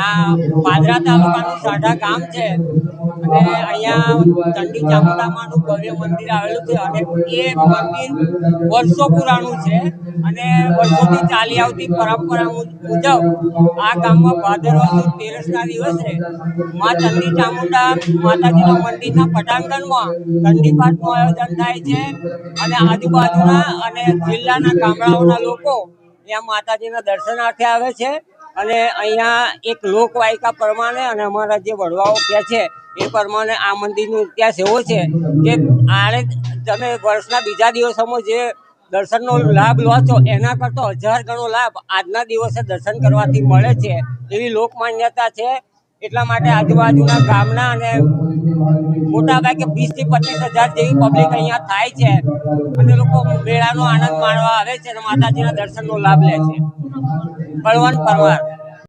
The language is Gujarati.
આ પાદરા તાલુકાનું સાઢા ગામ છે. અને અહીંયા ચંડી ચામુંડામાનું ભવ્ય મંદિર આવેલું છે અને એ મંદિર વર્ષો પુરાણું છે અને વર્ષોથી ચાલી આવતી પરંપરા મુજબ આ ગામમાં ભાદરવા સુદ તેરસના દિવસે મા ચંડી ચામુંડા માતાજીના મંદિરના પટાંગણમાં ચંડી પાઠનું આયોજન થાય છે અને આજુબાજુના અને જિલ્લાના ગામડાઓના લોકો ત્યાં માતાજીના દર્શનાર્થે આવે છે. અને અહીંયા એક લોકવાયકા પ્રમાણે અને અમારા જે વડવાઓ કહે છે, એ પ્રમાણે આ મંદિરનો ઇતિહાસ એવો છે કે આને તમે વર્ષના બીજા દિવસોમાં જે દર્શનનો લાભ લો છો, એના કરતાં હજાર ગણો લાભ આજના દિવસે દર્શન કરવાથી મળે છે એવી લોક માન્યતા છે. એટલા માટે આજુબાજુના ગામના અને મોટા ભાગે વીસથી પચીસ હજાર જેવી પબ્લિક અહીંયા થાય છે અને લોકો મેળાનો આનંદ માણવા આવે છે અને માતાજીના દર્શનનો લાભ લે છે. બળવંત પરમાર.